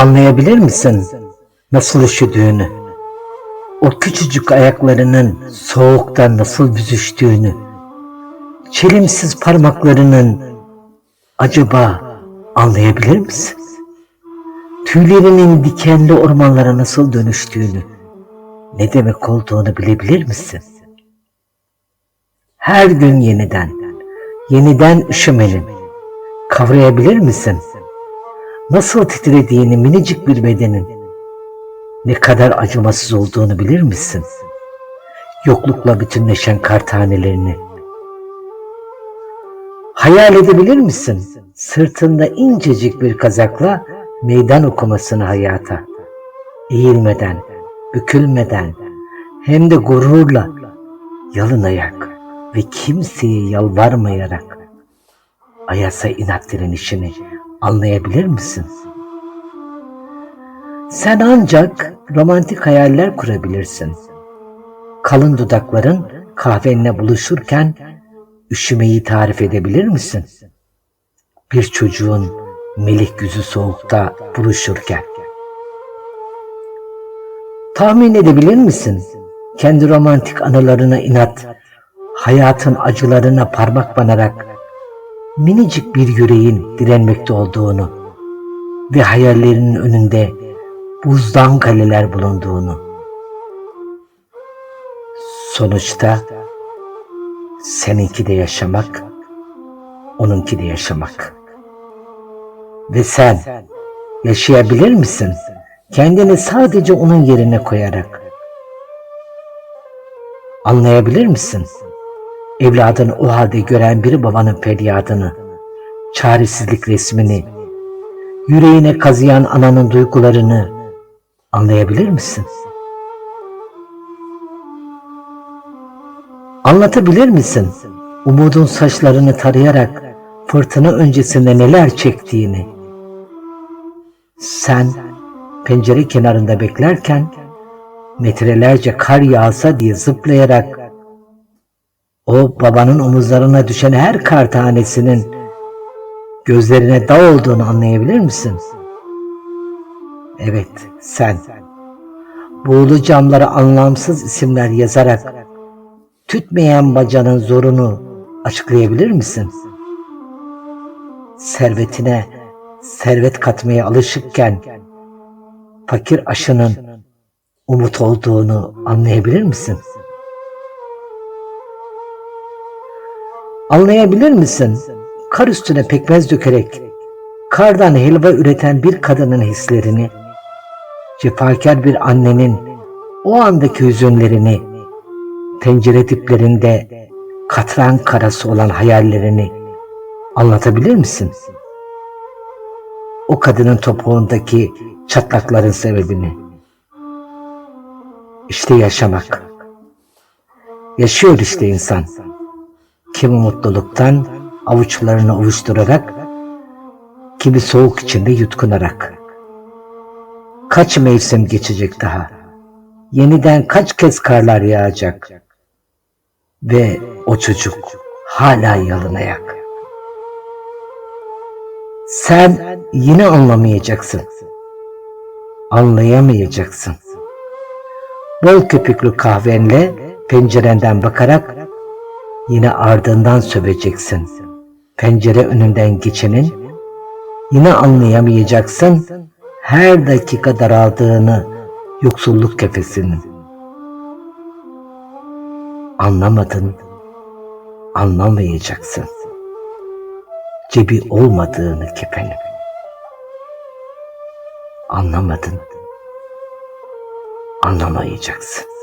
Anlayabilir misin nasıl üşüdüğünü? O küçücük ayaklarının soğukta nasıl büzüştüğünü? Çelimsiz parmaklarının acaba anlayabilir misin? Tüylerinin dikenli ormanlara nasıl dönüştüğünü, ne demek olduğunu bilebilir misin? Her gün yeniden, yeniden üşümenin, kavrayabilir misin? Nasıl titrediğini minicik bir bedenin, ne kadar acımasız olduğunu bilir misin? Yoklukla bütünleşen kar tanelerini. Hayal edebilir misin? Sırtında incecik bir kazakla meydan okumasını hayata. Eğilmeden, bükülmeden, hem de gururla, yalın ayak ve kimseye yalvarmayarak Ayas'a inat direnişini anlayabilir misin? Sen ancak romantik hayaller kurabilirsin. Kalın dudakların kahvenle buluşurken üşümeyi tarif edebilir misin? Bir çocuğun melek yüzü soğukta buluşurken. Tahmin edebilir misin? Kendi romantik anılarına inat, hayatın acılarına parmak banarak minicik bir yüreğin direnmekte olduğunu ve hayallerinin önünde buzdan kaleler bulunduğunu. Sonuçta seninki de yaşamak, onunki de yaşamak. Ve sen yaşayabilir misin? Kendini sadece onun yerine koyarak. Anlayabilir misin? Evladını o halde gören bir babanın feryadını, çaresizlik resmini, yüreğine kazıyan ananın duygularını anlayabilir misin? Anlatabilir misin? Umudun saçlarını tarayarak fırtına öncesinde neler çektiğini. Sen pencere kenarında beklerken metrelerce kar yağsa diye zıplayarak o babanın omuzlarına düşen her kar tanesinin gözlerine dağ olduğunu anlayabilir misin? Evet, sen. Buğulu camlara anlamsız isimler yazarak tütmeyen bacanın zorunu açıklayabilir misin? Servetine servet katmaya alışıkken fakir aşının umut olduğunu anlayabilir misin? Anlayabilir misin? Kar üstüne pekmez dökerek kardan helva üreten bir kadının hislerini, cefakar bir annenin o andaki hüzünlerini, tencere diplerinde katran karası olan hayallerini anlatabilir misin? O kadının topuğundaki çatlakların sebebini. İşte yaşamak. Yaşıyor işte insan. Kimi mutluluktan avuçlarını ovuşturarak, kimi soğuk içinde yutkunarak. Kaç mevsim geçecek daha? Yeniden kaç kez karlar yağacak? Ve o çocuk hala yalın ayak. Sen yine anlamayacaksın. Anlayamayacaksın. Bol köpüklü kahvenle pencerenden bakarak yine ardından söveceksin. Pencere önünden geçenin yine anlayamayacaksın her dakika daraldığını yoksulluk kefesinin. Anlamadın, anlamayacaksın. Cebi olmadığını kefenin. Anlamadın, anlamayacaksın.